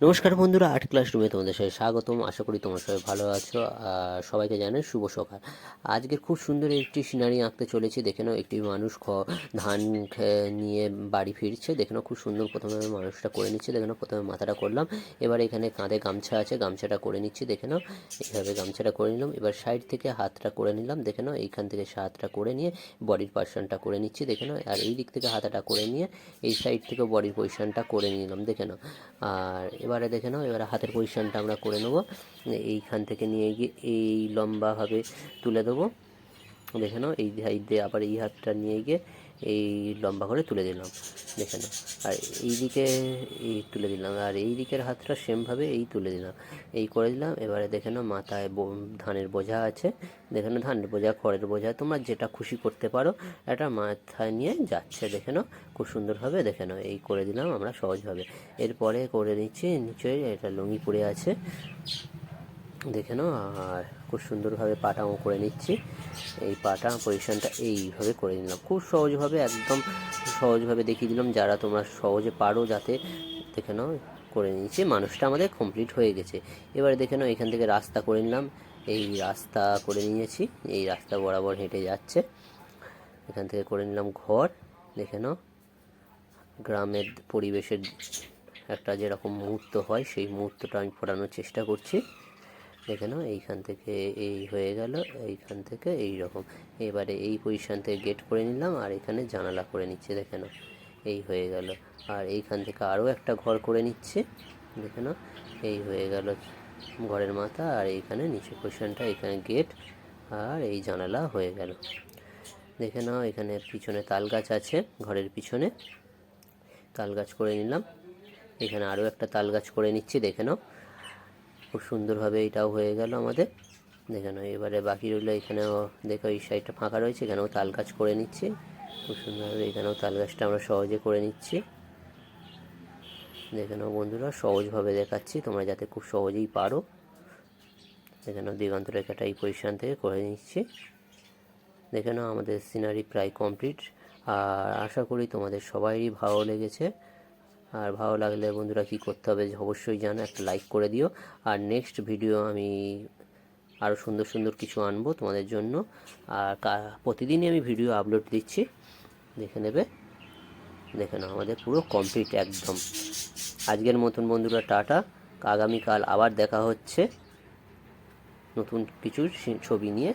নমস্কার বন্ধুরা আর্ট ক্লাসরুমে তোমাদের সাথে স্বাগতম। আশা করি তোমরা সবাই ভালো আছো। সবাইকে জানাই শুভ সকাল। আজকের খুব সুন্দর একটি সিনারি আঁকতে চলেছি। দেখে নাও, একটি মানুষ খ ধান নিয়ে বাড়ি ফিরছে। দেখে নাও, খুব সুন্দর প্রথমে মানুষটা করে নিচ্ছে। দেখে নাও, প্রথমে মাথাটা করলাম। এবার এখানে কাঁধে গামছা আছে, গামছাটা করে নিচ্ছি। দেখে নাও, এইভাবে গামছাটা করে নিলাম। এবার সাইড থেকে হাতটা করে নিলাম। দেখে নাও, এইখান থেকে হাতটা করে নিয়ে বডির পার্সনটা করে নিচ্ছি। দেখে নাও, আর এই দিক থেকে হাতাটা করে নিয়ে এই সাইড থেকে বডির পজিশনটা করে নিলাম। দেখে নাও, আর এবারে দেখে নাও, এবারে হাতের পজিশনটা আমরা করে নেব। এইখান থেকে নিয়ে গিয়ে এই লম্বাভাবে তুলে দেবো। দেখে নাও, এই দিয়ে আবার এই হাতটা নিয়ে গিয়ে এই লম্বা করে তুলে দিলাম, দেখে নাও। আর এই দিকে এই তুলে দিলাম, আর এই দিকের হাতটা সেমভাবে এই তুলে দিলাম। এই করে দিলাম, এবারে দেখে নাও মাথায় ধানের বোঝা আছে। দেখে নাও ধানের বোঝা, খড়ের বোঝা, তোমরা যেটা খুশি করতে পারো, এটা মাথায় নিয়ে যাচ্ছে, দেখে নাও। খুব সুন্দরভাবে দেখে নাও, এই করে দিলাম আমরা সহজভাবে। এরপরে করে নিচ্ছি নিশ্চয়ই এটা লুঙ্গি পরে আছে। দেখে নাও, আর খুব সুন্দরভাবে পাটাও করে নিচ্ছি। এই পাটা পজিশনটা এইভাবে করে নিলাম। খুব সহজভাবে, একদম সহজভাবে দেখিয়ে দিলাম। যারা তোমরা সহজে পারো যাতে, দেখে নাও, করে নিয়েছি। মানুষটা আমাদের কমপ্লিট হয়ে গেছে। এবারে দেখে নাও, এখান থেকে রাস্তা করে নিলাম। এই রাস্তা করে নিয়েছি। এই রাস্তা বরাবর হেঁটে যাচ্ছে। এখান থেকে করে নিলাম ঘর। দেখে নাও, গ্রামের পরিবেশের একটা যেরকম মুহূর্ত হয়, সেই মুহূর্তটা আমি ফোটানোর চেষ্টা করছি। দেখে নাও এইখান থেকে এই হয়ে গেল, এইখান থেকে এই রকম এবারে এই পজিশান থেকে গেট করে নিলাম আর এখানে জানালা করে নিচ্ছে দেখে নাও এই হয়ে গেল। আর এইখান থেকে আরও একটা ঘর করে নিচ্ছে দেখে নাও এই হয়ে গেল ঘরের মাথা। আর এইখানে নিচে পজিশানটা এখানে গেট আর এই জানালা হয়ে গেল। দেখে নাও এখানে পিছনে তাল গাছ আছে, ঘরের পিছনে। তাল গাছ করে নিলাম। এখানে আরও একটা তাল গাছ করে নিচ্ছি দেখে নাও খুব সুন্দরভাবে এটাও হয়ে গেল আমাদের। দেখে নাও, এবারে বাকি রইল এখানেও, দেখো এই সাইডটা ফাঁকা রয়েছে, এখানেও তাল গাছ করে নিচ্ছি। খুব সুন্দরভাবে এখানেও তাল গাছটা আমরা সহজে করে নিচ্ছি। দেখে নাও বন্ধুরা, সহজভাবে দেখাচ্ছি, তোমরা যাতে খুব সহজেই পারো। দেখে দিগন্ত রেখাটা এই পজিশান থেকে করে নিচ্ছি। দেখে নাও, আমাদের সিনারি প্রায় কমপ্লিট আর আশা করি তোমাদের সবারই ভালো লেগেছে। আর ভালো লাগলে বন্ধুরা কি করতে হবে অবশ্যই জানো, একটা লাইক করে দিও। আর নেক্সট ভিডিও আমি আরও সুন্দর সুন্দর কিছু আনব তোমাদের জন্য। আর প্রতিদিনই আমি ভিডিও আপলোড দিচ্ছি। দেখে নেবে? দেখে নাও, আমাদের পুরো কমপ্লিট একদম। আজকের মতন বন্ধুরা টাটা। আগামীকাল আবার দেখা হচ্ছে নতুন কিছু ছবি নিয়ে।